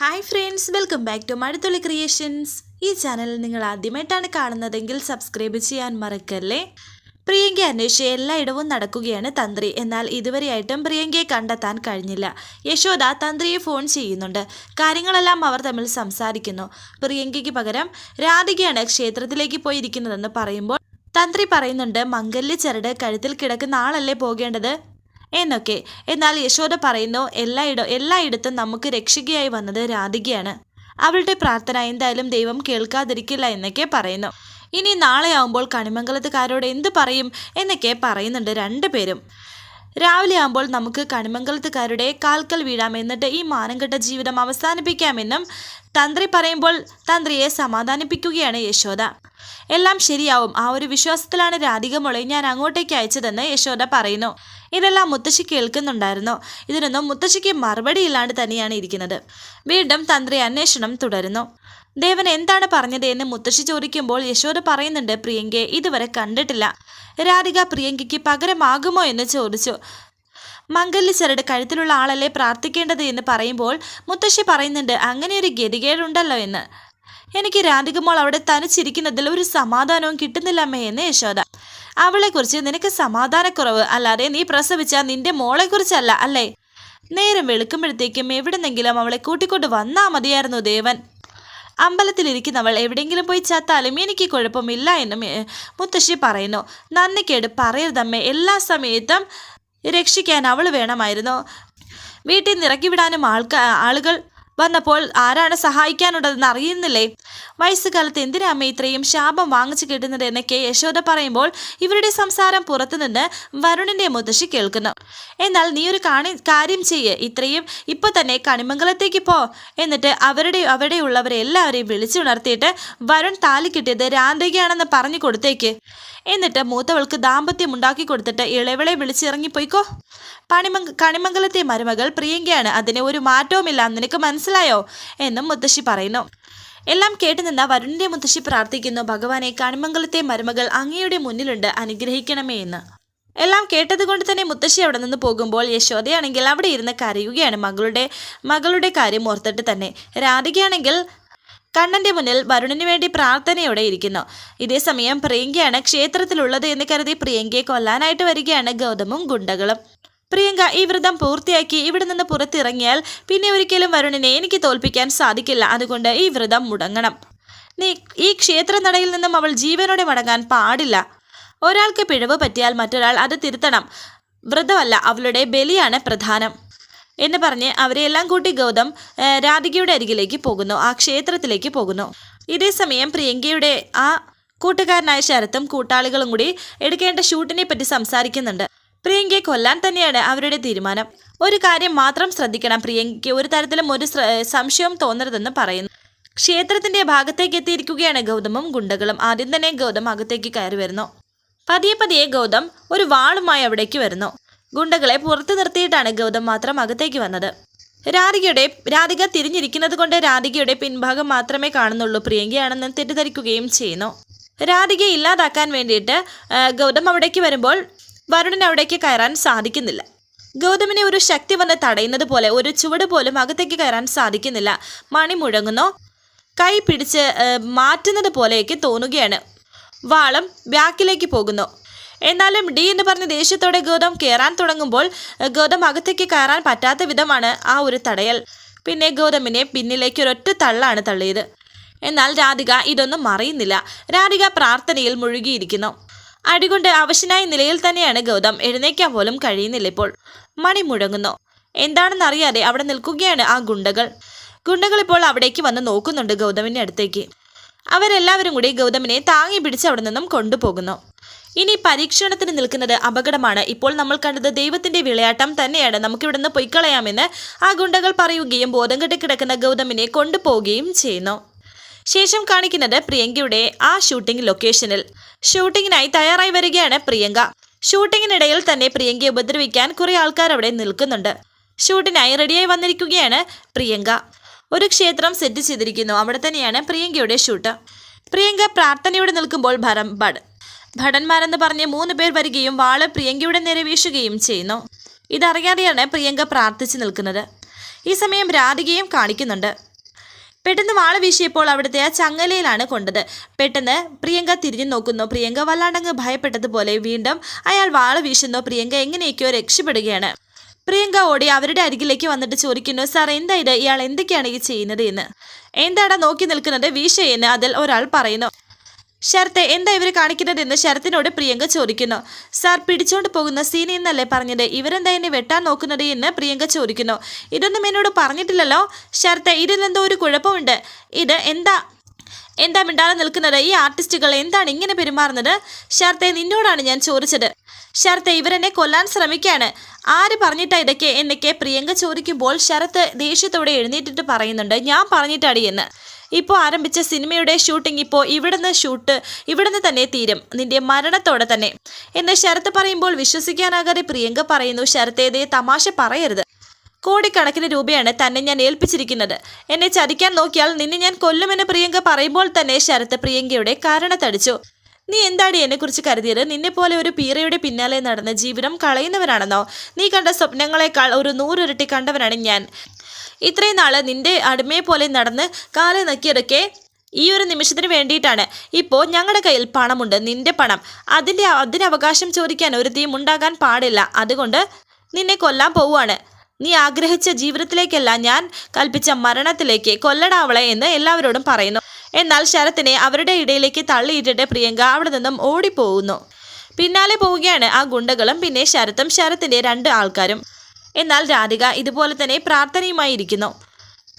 Hi friends welcome back to Mazhathulli creations ഈ channel നിങ്ങൾ ആദ്യമായിട്ടാണ് കാണുന്നതെങ്കിൽ സബ്സ്ക്രൈബ് ചെയ്യാൻ മറക്കല്ലേ? പ്രിയങ്ക അന്വേഷിച്ച് എല്ലായിടവും നടക്കുകയാണ് തന്ത്രി. എന്നാൽ ഇതുവരെയായിട്ടും പ്രിയങ്കയെ കണ്ടെത്താൻ കഴിഞ്ഞില്ല. യശോദ തന്ത്രിയെ ഫോൺ ചെയ്യുന്നുണ്ട്. കാര്യങ്ങളെല്ലാം അവർ തമ്മിൽ സംസാരിക്കുന്നു. പ്രിയങ്കയ്ക്ക് പകരം രാധികയാണ് ക്ഷേത്രത്തിലേക്ക് പോയിരിക്കുന്നതെന്ന് പറയുമ്പോൾ തന്ത്രി പറയുന്നുണ്ട് മംഗല്യ ചരട് കഴുത്തിൽ കിടക്കുന്ന ആളല്ലേ പോകേണ്ടത്? എന്നൊക്കെ. എന്നാൽ യശോദ പറയുന്നു എല്ലായിടം എല്ലായിടത്തും നമുക്ക് രക്ഷികയായി വന്നത് രാധികയാണ്. അവളുടെ പ്രാർത്ഥന എന്തായാലും ദൈവം കേൾക്കാതിരിക്കില്ല എന്നൊക്കെ പറയുന്നു. ഇനി നാളെ ആവുമ്പോൾ കണിമംഗലത്തുകാരോട് എന്ത് പറയും എന്നൊക്കെ പറയുന്നുണ്ട് രണ്ടുപേരും രാവിലെ ആകുമ്പോൾ നമുക്ക് കണിമംഗലത്തുകാരുടെ കാൽക്കൽ വീഴാം എന്നിട്ട് ഈ മാനംകെട്ട ജീവിതം അവസാനിപ്പിക്കാമെന്നും തന്ത്രി പറയുമ്പോൾ തന്ത്രിയെ സമാധാനിപ്പിക്കുകയാണ് യശോദ. എല്ലാം ശരിയാവും. ആ ഒരു വിശ്വാസത്തിലാണ് രാധിക മുളയും ഞാൻ അങ്ങോട്ടേക്ക് അയച്ചതെന്ന് യശോദ പറയുന്നു. ഇതെല്ലാം മുത്തശ്ശി കേൾക്കുന്നുണ്ടായിരുന്നു. ഇതിനൊന്നും മുത്തശ്ശിക്ക് മറുപടി ഇല്ലാണ്ട് തന്നെയാണ് ഇരിക്കുന്നത്. വീണ്ടും തന്ത്രി അന്വേഷണം തുടരുന്നു. ദേവൻ എന്താണ് പറഞ്ഞത് എന്ന് മുത്തശ്ശി ചോദിക്കുമ്പോൾ യശോദ പറയുന്നുണ്ട് പ്രിയങ്കയെ ഇതുവരെ കണ്ടിട്ടില്ല. രാധിക പ്രിയങ്കയ്ക്ക് പകരമാകുമോ എന്ന് ചോദിച്ചു. മംഗല്യ ചരട് കഴുത്തിലുള്ള ആളല്ലേ പ്രാർത്ഥിക്കേണ്ടത് എന്ന് പറയുമ്പോൾ മുത്തശ്ശി പറയുന്നുണ്ട് അങ്ങനെ ഒരു ഗതികേടുണ്ടല്ലോ എന്ന്. എനിക്ക് രാധികമോൾ അവിടെ തനിച്ചിരിക്കുന്നതിൽ ഒരു സമാധാനവും കിട്ടുന്നില്ല അമ്മേ എന്ന് യശോദ. അവളെക്കുറിച്ച് നിനക്ക് സമാധാനക്കുറവ് അല്ലാതെ നീ പ്രസവിച്ച നിന്റെ മോളെക്കുറിച്ചല്ല അല്ലേ? നേരം വെളുക്കുമ്പോഴത്തേക്കും എവിടെന്നെങ്കിലും അവളെ കൂട്ടിക്കൊണ്ട് വന്നാ മതിയായിരുന്നു ദേവൻ. അമ്പലത്തിലിരിക്കുന്നവൾ എവിടെയെങ്കിലും പോയി ചത്താലും എനിക്ക് കുഴപ്പമില്ല എന്നും മുത്തശ്ശി പറയുന്നു. നന്ദിക്കേട് പറയരുതമ്മേ എല്ലാ സമയത്തും രക്ഷിക്കാൻ അവൾ വേണമായിരുന്നു. വീട്ടിൽ നിന്ന് ഇറക്കി വിടാനും ആൾക്കാ ആളുകൾ വന്നപ്പോൾ ആരാണ് സഹായിക്കാനുള്ളതെന്ന് അറിയുന്നില്ലേ? വയസ്സുകാലത്ത് എന്തിനാ അമ്മ ഇത്രയും ശാപം വാങ്ങിച്ചു കിട്ടുന്നത് എന്നൊക്കെ യശോദ പറയുമ്പോൾ ഇവരുടെ സംസാരം പുറത്തുനിന്ന് വരുണിന്റെ മുത്തശ്ശി കേൾക്കുന്നു. എന്നാൽ നീ ഒരു കാണി കാര്യം ചെയ്യ്. ഇത്രയും ഇപ്പൊ തന്നെ കണിമംഗലത്തേക്ക് പോ. എന്നിട്ട് അവരുടെ അവിടെ ഉള്ളവരെ എല്ലാവരെയും വിളിച്ചുണർത്തിയിട്ട് വരുൺ താലി കിട്ടിയത് രാന്തികയാണെന്ന് പറഞ്ഞു കൊടുത്തേക്ക്. എന്നിട്ട് മൂത്തവൾക്ക് ദാമ്പത്യം ഉണ്ടാക്കി കൊടുത്തിട്ട് ഇളവളെ വിളിച്ചിറങ്ങിപ്പോയിക്കോ പണിമംഗ കണിമംഗലത്തെ മരുമകൾ പ്രിയങ്കയാണ്. അതിന് ഒരു മാറ്റവുമില്ല. നിനക്ക് മനസ്സിലായോ? എന്നും മുത്തശ്ശി പറയുന്നു. എല്ലാം കേട്ടുനിന്ന വരുണിന്റെ മുത്തശ്ശി പ്രാർത്ഥിക്കുന്നു. ഭഗവാനെ കണിമംഗലത്തെ മരുമകൾ അങ്ങയുടെ മുന്നിലുണ്ട്. അനുഗ്രഹിക്കണമേ എന്ന്. എല്ലാം കേട്ടതുകൊണ്ട് തന്നെ മുത്തശ്ശി അവിടെ നിന്ന് പോകുമ്പോൾ യശോദയാണെങ്കിൽ അവിടെ ഇരുന്ന് കരയുകയാണ്. മകളുടെ മകളുടെ കാര്യം ഓർത്തിട്ട് തന്നെ. രാധികയാണെങ്കിൽ കണ്ണന്റെ മുന്നിൽ വരുണിന് വേണ്ടി പ്രാർത്ഥനയോടെ ഇരിക്കുന്നു. ഇതേസമയം പ്രിയങ്കയാണ് ക്ഷേത്രത്തിലുള്ളത് എന്ന് കരുതി പ്രിയങ്കയെ കൊല്ലാനായിട്ട് വരികയാണ് ഗൗതമും ഗുണ്ടകളും. പ്രിയങ്ക ഈ വ്രതം പൂർത്തിയാക്കി ഇവിടെ നിന്ന് പുറത്തിറങ്ങിയാൽ പിന്നെ ഒരിക്കലും വരുണിനെ എനിക്ക് തോൽപ്പിക്കാൻ സാധിക്കില്ല. അതുകൊണ്ട് ഈ വ്രതം മുടങ്ങണം. നീ ഈ ക്ഷേത്ര നടയിൽ നിന്നും അവൾ ജീവനോടെ മടങ്ങാൻ പാടില്ല. ഒരാൾക്ക് പിഴവ് പറ്റിയാൽ മറ്റൊരാൾ അത് തിരുത്തണം. വ്രതമല്ല അവളുടെ ബലിയാണ് പ്രധാനം എന്ന് പറഞ്ഞ് അവരെയെല്ലാം കൂട്ടി ഗൗതം രാധികയുടെ അരികിലേക്ക് പോകുന്നു ആ ക്ഷേത്രത്തിലേക്ക് പോകുന്നു. ഇതേസമയം പ്രിയങ്കയുടെ ആ കൂട്ടുകാരനായ ശരത്തും കൂട്ടാളികളും കൂടി എടുക്കേണ്ട ഷൂട്ടിനെ പറ്റി സംസാരിക്കുന്നുണ്ട്. പ്രിയങ്കയെ കൊല്ലാൻ തന്നെയാണ് അവരുടെ തീരുമാനം. ഒരു കാര്യം മാത്രം ശ്രദ്ധിക്കണം പ്രിയങ്കയ്ക്ക് ഒരു തരത്തിലും ഒരു സംശയവും തോന്നരുതെന്ന് പറയുന്നു. ക്ഷേത്രത്തിന്റെ ഭാഗത്തേക്ക് എത്തിയിരിക്കുകയാണ് ഗൗതമും ഗുണ്ടകളും. ആദ്യം തന്നെ ഗൗതം അകത്തേക്ക് കയറി വരുന്നു. പതിയെ പതിയെ ഗൗതം ഒരു വാളുമായി അവിടേക്ക് വരുന്നു. ഗുണ്ടകളെ പുറത്തു നിർത്തിയിട്ടാണ് ഗൗതം മാത്രം അകത്തേക്ക് വന്നത്. രാധികയുടെ രാധിക തിരിഞ്ഞിരിക്കുന്നത് കൊണ്ട് രാധികയുടെ പിൻഭാഗം മാത്രമേ കാണുന്നുള്ളൂ. പ്രിയങ്കയാണെന്ന് തെറ്റിദ്ധരിക്കുകയും ചെയ്യുന്നു. രാധികയെ ഇല്ലാതാക്കാൻ വേണ്ടിയിട്ട് ഗൗതം അവിടേക്ക് വരുമ്പോൾ വരുണിന് അവിടേക്ക് കയറാൻ സാധിക്കുന്നില്ല. ഗൗതമിനെ ഒരു ശക്തി വന്ന് തടയുന്നത് പോലെ ഒരു ചുവട് പോലും അകത്തേക്ക് കയറാൻ സാധിക്കുന്നില്ല. മണി മുഴങ്ങുന്നു. കൈ പിടിച്ച് മാറ്റുന്നത് പോലെയൊക്കെ തോന്നുകയാണ്. വാളം ബാക്കിലേക്ക് പോകുന്നു. എന്നാലും ഡി എന്ന് പറഞ്ഞ ദേഷ്യത്തോടെ ഗൗതം കയറാൻ തുടങ്ങുമ്പോൾ ഗൗതം അകത്തേക്ക് കയറാൻ പറ്റാത്ത വിധമാണ് ആ ഒരു തടയൽ. പിന്നെ ഗൗതമിനെ പിന്നിലേക്ക് ഒരൊറ്റ തള്ളാണ് തള്ളിയത്. എന്നാൽ രാധിക ഇതൊന്നും അറിയുന്നില്ല രാധിക പ്രാർത്ഥനയിൽ മുഴുകിയിരിക്കുന്നു. അടികൊണ്ട് അവശനായ നിലയിൽ തന്നെയാണ് ഗൗതം. എഴുന്നേക്കാൻ പോലും കഴിയുന്നില്ല ഇപ്പോൾ. മണി മുഴങ്ങുന്നു. എന്താണെന്നറിയാതെ അവിടെ നിൽക്കുകയാണ് ആ ഗുണ്ടകൾ. ഗുണ്ടകൾ ഇപ്പോൾ അവിടേക്ക് വന്ന് നോക്കുന്നുണ്ട് ഗൗതമിന്റെ അടുത്തേക്ക്. അവരെല്ലാവരും കൂടി ഗൗതമിനെ താങ്ങി പിടിച്ച് അവിടെ നിന്നും കൊണ്ടുപോകുന്നു. ഇനി പരീക്ഷണത്തിന് നിൽക്കുന്നത് അപകടമാണ്. ഇപ്പോൾ നമ്മൾ കണ്ടത് ദൈവത്തിന്റെ വിളയാട്ടം തന്നെയാണ്. നമുക്കിവിടുന്ന് പൊയ്ക്കളയാമെന്ന് ആ ഗുണ്ടകൾ പറയുകയും ബോധം കെട്ടി കിടക്കുന്ന ഗൗതമിനെ കൊണ്ടുപോവുകയും ചെയ്യുന്നു. ശേഷം കാണിക്കുന്നത് പ്രിയങ്കയുടെ ആ ഷൂട്ടിംഗ് ലൊക്കേഷനിൽ ഷൂട്ടിങ്ങിനായി തയ്യാറായി വരികയാണ് പ്രിയങ്ക. ഷൂട്ടിങ്ങിനിടയിൽ തന്നെ പ്രിയങ്കയെ ഉപദ്രവിക്കാൻ കുറെ ആൾക്കാർ അവിടെ നിൽക്കുന്നുണ്ട്. ഷൂട്ടിനായി റെഡിയായി വന്നിരിക്കുകയാണ് പ്രിയങ്ക. ഒരു ക്ഷേത്രം സെറ്റ് ചെയ്തിരിക്കുന്നു. അവിടെ തന്നെയാണ് പ്രിയങ്കയുടെ ഷൂട്ട് പ്രിയങ്ക പ്രാർത്ഥനയോടെ നിൽക്കുമ്പോൾ ഭരം ഭട് ഭടന്മാരെന്ന് പറഞ്ഞ് മൂന്ന് പേർ വരികയും വാൾ പ്രിയങ്കയുടെ നേരെ വീശുകയും ചെയ്യുന്നു. ഇതറിയാതെയാണ് പ്രിയങ്ക പ്രാർത്ഥിച്ചു നിൽക്കുന്നത്. ഈ സമയം രാധികയും കാണിക്കുന്നുണ്ട്. പെട്ടെന്ന് വാള വീശിയപ്പോൾ അവിടുത്തെ ആ ചങ്ങലയിലാണ് കൊണ്ടത്. പെട്ടെന്ന് പ്രിയങ്ക തിരിഞ്ഞു നോക്കുന്നു. പ്രിയങ്ക വല്ലാണ്ടങ്ങ് ഭയപ്പെട്ടതുപോലെ വീണ്ടും അയാൾ വാള വീശുന്നു. പ്രിയങ്ക എങ്ങനെയൊക്കെയോ രക്ഷപ്പെടുകയാണ്. പ്രിയങ്ക ഓടി അവരുടെ അരികിലേക്ക് വന്നിട്ട് ചോദിക്കുന്നു സാർ എന്താ ഇത്? ഇയാൾ എന്തൊക്കെയാണ് ഈ ചെയ്യുന്നത്? എന്ന്. എന്താടാ നോക്കി നിൽക്കുന്നത്? വീശയെന്ന് അതിൽ ഒരാൾ പറയുന്നു. ശരത്തെ എന്താ ഇവർ കാണിക്കുന്നതെന്ന് ശരത്തിനോട് പ്രിയങ്ക ചോദിക്കുന്നു. സാർ പിടിച്ചോണ്ട് പോകുന്ന സീൻ എന്നല്ലേ പറഞ്ഞത്? ഇവരെന്താ എന്നെ വെട്ടാൻ നോക്കുന്നത് എന്ന് പ്രിയങ്ക ചോദിക്കുന്നു. ഇതൊന്നും എന്നോട് പറഞ്ഞിട്ടില്ലല്ലോ. ശരത്തെ ഇതിലെന്തോ ഒരു കുഴപ്പമുണ്ട്. ഇത് എന്താ എന്താ മിണ്ടാതെ നിൽക്കുന്നത്? ഈ ആർട്ടിസ്റ്റുകൾ എന്താണ് ഇങ്ങനെ പെരുമാറുന്നത്? ശരത്തെ നിന്നോടാണ് ഞാൻ ചോദിച്ചത്. ശരത്തെ ഇവരെന്നെ കൊല്ലാൻ ശ്രമിക്കാണ് ആര് പറഞ്ഞിട്ടാ ഇതൊക്കെ? എന്നൊക്കെ പ്രിയങ്ക ചോദിക്കുമ്പോൾ ശരത് ദേഷ്യത്തോടെ എഴുന്നേറ്റിട്ട് പറയുന്നുണ്ട്. ഞാൻ പറഞ്ഞിട്ടടി എന്ന്. ഇപ്പോൾ ആരംഭിച്ച സിനിമയുടെ ഷൂട്ടിംഗ് ഇപ്പോൾ ഇവിടുന്ന് ഷൂട്ട് ഇവിടുന്ന് തന്നെ തീരും. നിന്റെ മരണത്തോടെ തന്നെ. എന്ന് ശരത്ത് പറയുമ്പോൾ വിശ്വസിക്കാനാകാതെ പ്രിയങ്ക പറയുന്നു ശരത്തേതേ തമാശ പറയരുത്. കോടിക്കണക്കിന് രൂപയാണ് തന്നെ ഞാൻ ഏൽപ്പിച്ചിരിക്കുന്നത്. എന്നെ ചതിക്കാൻ നോക്കിയാൽ നിന്നെ ഞാൻ കൊല്ലുമെന്ന് പ്രിയങ്ക പറയുമ്പോൾ തന്നെ ശരത്ത് പ്രിയങ്കയുടെ കാരണത്തടിച്ചു. നീ എന്താടി എന്നെക്കുറിച്ച് കരുതിയത്? നിന്നെ പോലെ ഒരു പീറയുടെ പിന്നാലെ നടന്ന് ജീവിതം കളയുന്നവനാണെന്നോ? നീ കണ്ട സ്വപ്നങ്ങളെക്കാൾ ഒരു നൂറിരട്ടി കണ്ടവനാണ് ഞാൻ. ഇത്രയും നാൾ നിന്റെ അടിമയെ പോലെ നടന്ന് കാലെ നക്കിയതൊക്കെ ഈ ഒരു നിമിഷത്തിന് വേണ്ടിയിട്ടാണ്. ഇപ്പോൾ ഞങ്ങളുടെ കയ്യിൽ പണമുണ്ട് നിന്റെ പണം. അതിന്റെ അതിന് അവകാശം ചോദിക്കാൻ ഒരു തീം ഉണ്ടാകാൻ പാടില്ല. അതുകൊണ്ട് നിന്നെ കൊല്ലാൻ പോവുകയാണ്. നീ ആഗ്രഹിച്ച ജീവിതത്തിലേക്കല്ല ഞാൻ കൽപ്പിച്ച മരണത്തിലേക്ക് കൊല്ലടാവളെ എന്ന് എല്ലാവരോടും പറയുന്നു. എന്നാൽ ശരത്തിനെ അവരുടെ ഇടയിലേക്ക് തള്ളിയിട്ടിട്ട് പ്രിയങ്ക അവിടെ നിന്നും ഓടിപ്പോകുന്നു. പിന്നാലെ പോവുകയാണ് ആ ഗുണ്ടകളും പിന്നെ ശരത്തും ശരത്തിന്റെ രണ്ട് ആൾക്കാരും. എന്നാൽ രാധിക ഇതുപോലെ തന്നെ പ്രാർത്ഥനയുമായി ഇരിക്കുന്നു.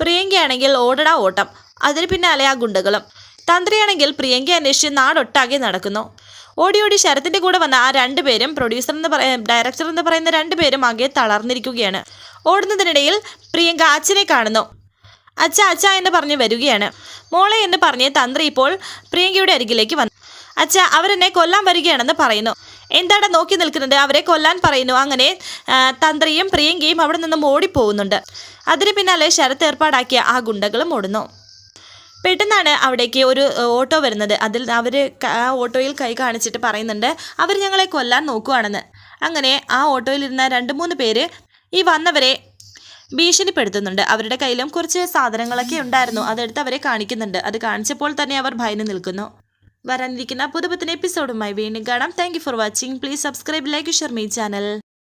പ്രിയങ്കയാണെങ്കിൽ ഓടടാ ഓട്ടം. അതിന് പിന്നാലെ ആ ഗുണ്ടകളും. തന്ത്രിയാണെങ്കിൽ പ്രിയങ്ക അന്വേഷിച്ച് നാടൊട്ടാകെ നടക്കുന്നു. ഓടി ഓടി ശരത്തിന്റെ കൂടെ വന്ന ആ രണ്ടുപേരും പ്രൊഡ്യൂസർ എന്ന് പറയ ഡയറക്ടർ എന്ന് പറയുന്ന രണ്ടുപേരും ആകെ തളർന്നിരിക്കുകയാണ്. ഓടുന്നതിനിടയിൽ പ്രിയങ്ക അച്ഛനെ കാണുന്നു. അച്ഛ അച്ഛ എന്ന് പറഞ്ഞ് വരികയാണ്. മോളെ എന്ന് പറഞ്ഞ് തന്ത്രി ഇപ്പോൾ പ്രിയങ്കയുടെ അരികിലേക്ക് വന്നു. അച്ഛ അവരെന്നെ കൊല്ലാൻ വരികയാണെന്ന് പറയുന്നു. എന്താണ് നോക്കി നിൽക്കുന്നത്? അവരെ കൊല്ലാൻ പറയുന്നു. അങ്ങനെ തന്ത്രിയും പ്രിയങ്കയും അവിടെ നിന്നും ഓടിപ്പോകുന്നുണ്ട്. അതിന് പിന്നാലെ ശരത്ത് ഏർപ്പാടാക്കിയ ആ ഗുണ്ടകളും ഓടുന്നു. പെട്ടെന്നാണ് അവിടേക്ക് ഒരു ഓട്ടോ വരുന്നത്. അതിൽ അവർ ആ ഓട്ടോയിൽ കൈ കാണിച്ചിട്ട് പറയുന്നുണ്ട് അവർ ഞങ്ങളെ കൊല്ലാൻ നോക്കുവാണെന്ന്. അങ്ങനെ ആ ഓട്ടോയിലിരുന്ന രണ്ട് മൂന്ന് പേര് ഈ വന്നവരെ ഭീഷണിപ്പെടുത്തുന്നുണ്ട്. അവരുടെ കയ്യിലും കുറച്ച് സാധനങ്ങളൊക്കെ ഉണ്ടായിരുന്നു. അതെടുത്ത് അവരെ കാണിക്കുന്നുണ്ട്. അത് കാണിച്ചപ്പോൾ തന്നെ അവർ ഭയന്ന് നിൽക്കുന്നു. വരാനിരിക്കുന്ന പുതുപത്തിന് എപ്പിസോഡുമായി വീണ്ടും കാണാം. Thank for watching please subscribe like share me channel